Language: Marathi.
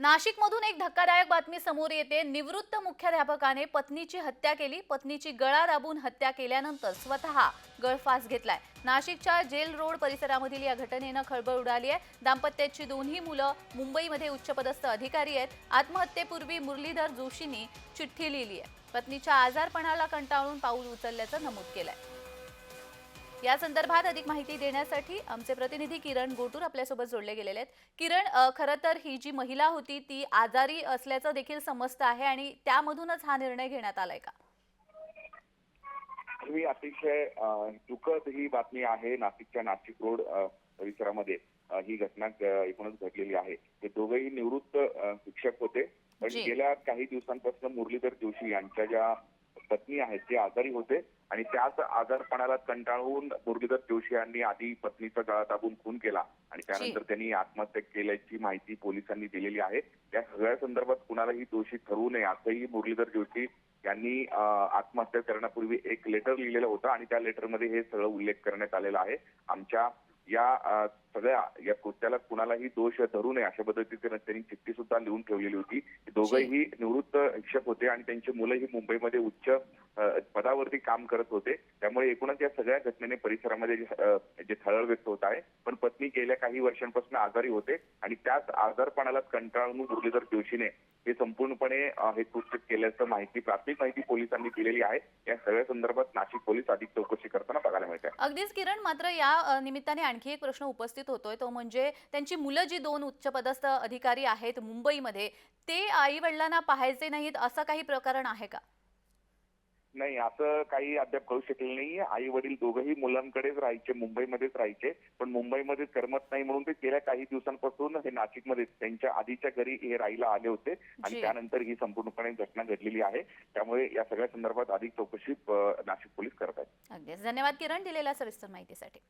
नाशिकमधून एक धक्कादायक बातमी समोर येते. निवृत्त मुख्याध्यापकाने पत्नीची हत्या केली. पत्नीची गळा दाबून हत्या केल्यानंतर स्वतः गळफास घेतलाय. नाशिकच्या जेल रोड परिसरामधील या घटनेनं खळबळ उडाली आहे. दाम्पत्याची दोन्ही मुलं मुंबईमध्ये उच्चपदस्थ अधिकारी आहेत. आत्महत्येपूर्वी मुरलीधर जोशींनी चिठ्ठी लिहिली आहे. पत्नीच्या आजारपणाला कंटाळून पाऊल उचलल्याचं नमूद केलंय. या संदर्भात अधिक माहिती देण्यासाठी आमचे प्रतिनिधी किरण गोटूर आपल्यासोबत जोडले गेलेले आहेत. किरण खरं तर ही जी महिला होती ती आजारी असल्याचं देखील समजतं आहे आणि त्यामधूनच हा निर्णय घेण्यात आलाय का? ही अतिशय दुःखद ही बातमी आहे नाशिकच्या नाशिक रोड परिसरामध्ये. ही घटना एकूणच घडलेली आहे. हे दोघेही निवृत्त शिक्षक होते. पण. गेल्या काही दिवसांपासून मुरलीधर जोशी यांच्या ज्या पत्नी आहेत ते आजारी होते. आणि त्याच आजारपणाला कंटाळून मुरलीधर जोशी यांनी आधी पत्नीचा गळा दाबून खून केला आणि त्यानंतर त्यांनी आत्महत्या केल्याची माहिती पोलिसांनी दिलेली आहे. या सगळ्या संदर्भात कुणालाही दोषी ठरवू नये असंही मुरलीधर जोशी यांनी आत्महत्या करण्यापूर्वी एक लेटर लिहिलेलं होतं आणि त्या लेटरमध्ये हे सगळं उल्लेख करण्यात आलेला आहे. आमच्या या सगळ्या या कृत्याला कुणालाही दोष धरू नये अशा पद्धतीने त्यांनी चिठ्ठी सुद्धा लिहून ठेवलेली होती. हे दोघंही निवृत्त शिक्षक होते आणि त्यांची मुलंही मुंबईमध्ये उच्च पदावरती काम करत होते. त्यामुळे एकूणच या सगळ्या घटनेने परिसरामध्ये जे, थळळ व्यक्त होत आहे पण पत्नी गेल्या काही वर्षांपासून आजारी होते आणि त्याच आजारपणाला कंटाळून मुरलीधर जोशीने हे संपूर्णपणे हे कृत्य केल्याचं माहिती प्राथमिक माहिती पोलिसांनी दिलेली आहे. या सगळ्या संदर्भात नाशिक पोलीस अधिक चौकशी करताना अगदीच किरण मात्र या निमित्ताने आणखी एक प्रश्न उपस्थित होतोय. तो म्हणजे त्यांची मुलं जी दोन उच्चपदस्थ अधिकारी आहेत मुंबईमध्ये ते आई वडिलांना पाहायचे नाहीत असं काही प्रकरण आहे का? नाही असं काही अद्याप कळू शकलेलं नाही आई वडील दोघंही मुलांकडेच राहायचे मुंबईमध्येच राहायचे. पण मुंबईमध्ये करमत नाही म्हणून ते गेल्या काही दिवसांपासून हे नाशिकमध्ये त्यांच्या आधीच्या घरी हे राहायला आले होते. आणि. त्यानंतर ही संपूर्णपणे घटना घडलेली आहे. त्यामुळे या सगळ्या संदर्भात अधिक चौकशी नाशिक पोलीस करत आहेत. अगदीच धन्यवाद किरण दिलेल्या सविस्तर माहितीसाठी.